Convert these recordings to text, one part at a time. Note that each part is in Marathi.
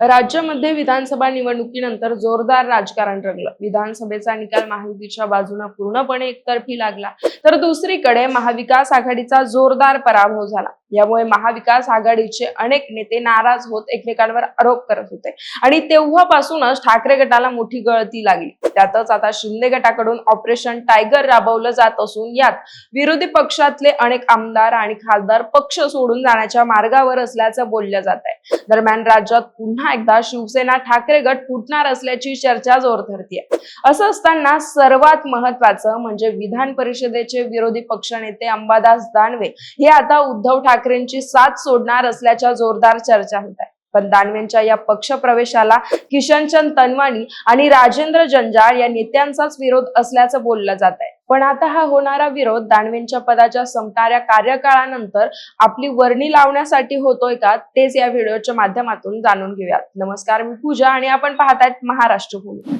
राज्यामध्ये विधानसभा निवडणुकीनंतर जोरदार राजकारण रंगलं. विधानसभेचा निकाल महायुतीच्या बाजूने पूर्णपणे एकतर्फी लागला. तर दुसरीकडे महाविकास आघाडीचा जोरदार पराभव झाला. यामुळे महाविकास आघाडीचे अनेक नेते नाराज होत एकमेकांवर आरोप करत होते. आणि तेव्हापासूनच ठाकरे गटाला मोठी गळती लागली. त्यातच आता शिंदे गटाकडून ऑपरेशन टायगर राबवलं जात असून यात विरोधी पक्षातले अनेक आमदार आणि खासदार पक्ष सोडून जाण्याच्या मार्गावर असल्याचं बोललं जात आहे. दरम्यान राज्यात पुन्हा एकदा शिवसेना ठाकरे गट फुटणार असल्याची चर्चा जोर धरतीये. असं असताना सर्वात महत्वाचं म्हणजे विधान परिषदेचे विरोधी पक्षनेते अंबादास दानवे हे आता उद्धव ठाकरेंची साथ सोडणार असल्याच्या जोरदार चर्चा होत आहे. पण दानवेंच्या या पक्ष प्रवेशाला किशनचंद तनवाणी आणि राजेंद्र जंजाळ या नेत्यांचाच विरोध असल्याचं बोललं जात आहे. पण आता हा होणारा विरोध दानवेंच्या पदाच्या संपणाऱ्या कार्यकाळानंतर आपली वर्णी लावण्यासाठी होतोय का तेच या व्हिडिओच्या माध्यमातून जाणून घेऊयात. नमस्कार मी पूजा आणि आपण पाहतायत महाराष्ट्र भूमी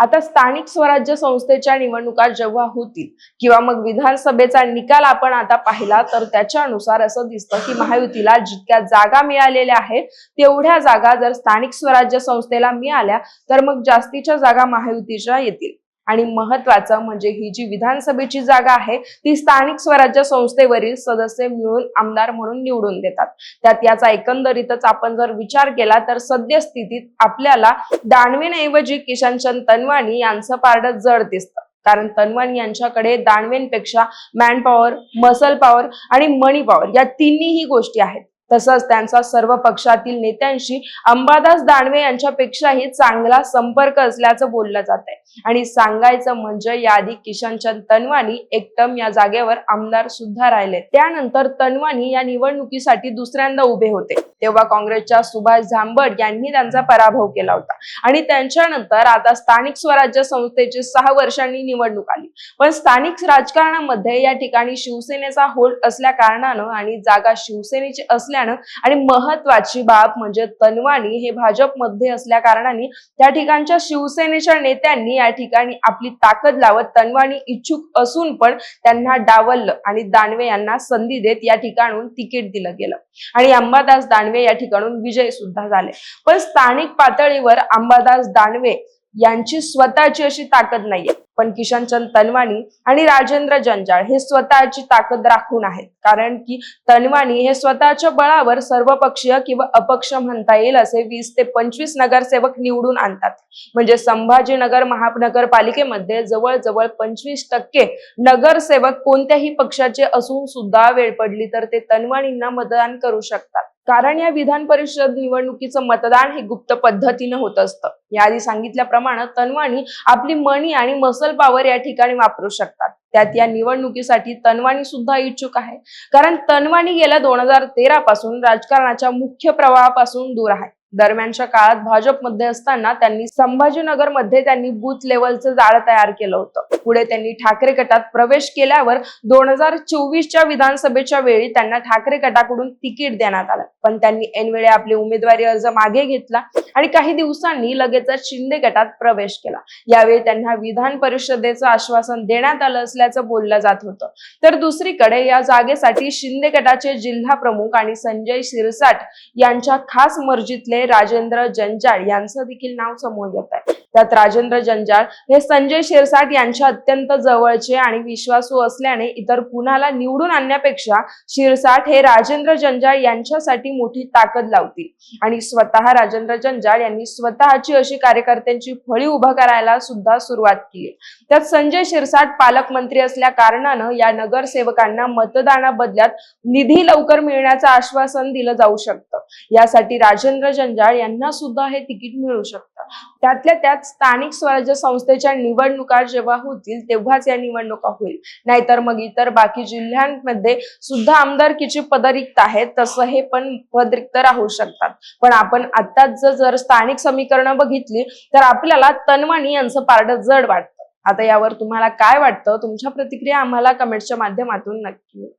आता स्थानिक स्वराज्य संस्थेच्या निवडणुका जेव्हा होतील किंवा मग विधानसभेचा निकाल आपण आता पाहिला तर त्याच्यानुसार असं दिसतं की महायुतीला जितक्या जागा मिळालेल्या आहेत तेवढ्या जागा जर स्थानिक स्वराज्य संस्थेला मिळाल्या तर मग जास्तीच्या जागा महायुतीच्या येतील. आणि महत्वाचं म्हणजे ही जी विधानसभेची जागा आहे ती स्थानिक स्वराज्य संस्थेवरील सदस्य मिळून आमदार म्हणून निवडून देतात. त्यात याचा एकंदरीतच आपण जर विचार केला तर सद्यस्थितीत आपल्याला दानवेंऐवजी किशनचंद तनवाणी यांचं पारड जड दिसतं. कारण तनवानी यांच्याकडे दानवेंपेक्षा मॅन पॉवर मसल पॉवर आणि मनी पॉवर या तिन्हीही गोष्टी आहेत. तसंच त्यांचा सर्व पक्षातील नेत्यांशी अंबादास दानवे यांच्यापेक्षाही चांगला संपर्क असल्याचं बोललं जात आहे आणि सांगायचं म्हणजे याआधी किशनचंद तनवानी एकदम या जागेवर आमदार सुद्धा राहिले. त्यानंतर तनवानी या निवडणुकीसाठी दुसऱ्यांदा उभे होते. तेव्हा काँग्रेसच्या सुभाष झांबड यांनी त्यांचा पराभव केला होता. आणि त्यांच्यानंतर आता स्थानिक स्वराज्य संस्थेची सहा वर्षांनी निवडणूक आली. पण स्थानिक राजकारणामध्ये या ठिकाणी शिवसेनेचा होल्ड असल्या कारणानं आणि जागा शिवसेनेची असल्यानं आणि महत्वाची बाब म्हणजे तनवानी हे भाजपमध्ये असल्या कारणाने त्या ठिकाणच्या शिवसेनेच्या नेत्यांनी या ठिकाणी आपली ताकद लावत तनवानी इच्छुक असून पण त्यांना डावललं आणि दानवे यांना संधी देत या ठिकाणून तिकीट दिलं गेलं. आणि अंबादास दानवे या ठिकाणून विजय सुद्धा झाले. पण स्थानिक पातळीवर अंबादास दानवे यांची स्वतःची अशी ताकद नाहीये. पण किशनचंद तनवानी आणि राजेंद्र जंजाळ हे स्वतःची ताकद राखून आहेत. कारण की तनवानी हे स्वतःच्या बळावर सर्वपक्षीय किंवा अपक्ष म्हणता येईल असे वीस ते पंचवीस नगरसेवक निवडून आणतात. म्हणजे संभाजीनगर महानगरपालिकेमध्ये जवळजवळ पंचवीस टक्के नगरसेवक कोणत्याही पक्षाचे असून सुद्धा वेळ पडली तर ते तनवानींना मतदान करू शकतात. कारण या विधान परिषद निवडणुकीचं मतदान हे गुप्त पद्धतीनं होत असतं. याआधी सांगितल्याप्रमाणे तनवाणी आपली मनी आणि मसल पॉवर या ठिकाणी वापरू शकतात. त्यात या निवडणुकीसाठी तनवाणी सुद्धा इच्छुक आहे. कारण तनवाणी गेल्या दोन हजार तेरा पासून राजकारणाच्या मुख्य प्रवाहापासून दूर आहे. दरम्यानच्या काळात भाजपमध्ये असताना त्यांनी संभाजीनगरमध्ये त्यांनी बूथ लेवलचं जाळं तयार केलं होतं. पुढे त्यांनी ठाकरे गटात प्रवेश केल्यावर दोन हजार चोवीसच्या विधानसभेच्या वेळी त्यांना ठाकरे गटाकडून तिकीट देण्यात आलं. पण त्यांनी ऐनवेळी आपले उमेदवारी अर्ज मागे घेतला. आणि काही दिवसांनी लगेचच शिंदे गटात प्रवेश केला. यावेळी त्यांना विधान परिषदेचं आश्वासन देण्यात आलं असल्याचं बोललं जात होतं. तर दुसरीकडे या जागेसाठी शिंदे गटाचे जिल्हा प्रमुख आणि संजय शिरसाट यांच्या खास मर्जीतले राजेंद्र जंजाळ यांचं देखील नाव समोर येत आहे. त्यात राजेंद्र जंजाळ हे संजय शिरसाट यांच्या अत्यंत जवळचे आणि विश्वासू असल्याने इतर कुणाला निवडून आणण्यापेक्षा शिरसाट हे राजेंद्र जंजाळ यांच्यासाठी मोठी ताकद लावतील. आणि स्वतः राजेंद्र जंजाळ यांनी स्वतःची अशी कार्यकर्त्यांची फळी उभा करायला सुद्धा सुरुवात केली. त्यात संजय शिरसाट पालकमंत्री असल्या कारणानं या नगरसेवकांना मतदानाबदल्यात निधी लवकर मिळण्याचं आश्वासन दिलं जाऊ शकतं. यासाठी राजेंद्र जंजाळ यांना सुद्धा हे तिकीट मिळू शकतं. त्यातल्या त्यात स्थानिक स्वराज्य संस्थेच्या निवडणुका जेव्हा होतील तेव्हाच या निवडणुका होईल. नाहीतर मग इतर बाकी जिल्ह्यांमध्ये सुद्धा आमदारकीची पद रिक्त आहेत तसं हे पण पद रिक्त राहू शकतात. पण आपण आताच जर जर स्थानिक समीकरणं बघितली तर आपल्याला तनवाणी यांचं पारड जड वाटतं. आता यावर तुम्हाला काय वाटतं? तुमच्या प्रतिक्रिया आम्हाला कमेंटच्या माध्यमातून नक्की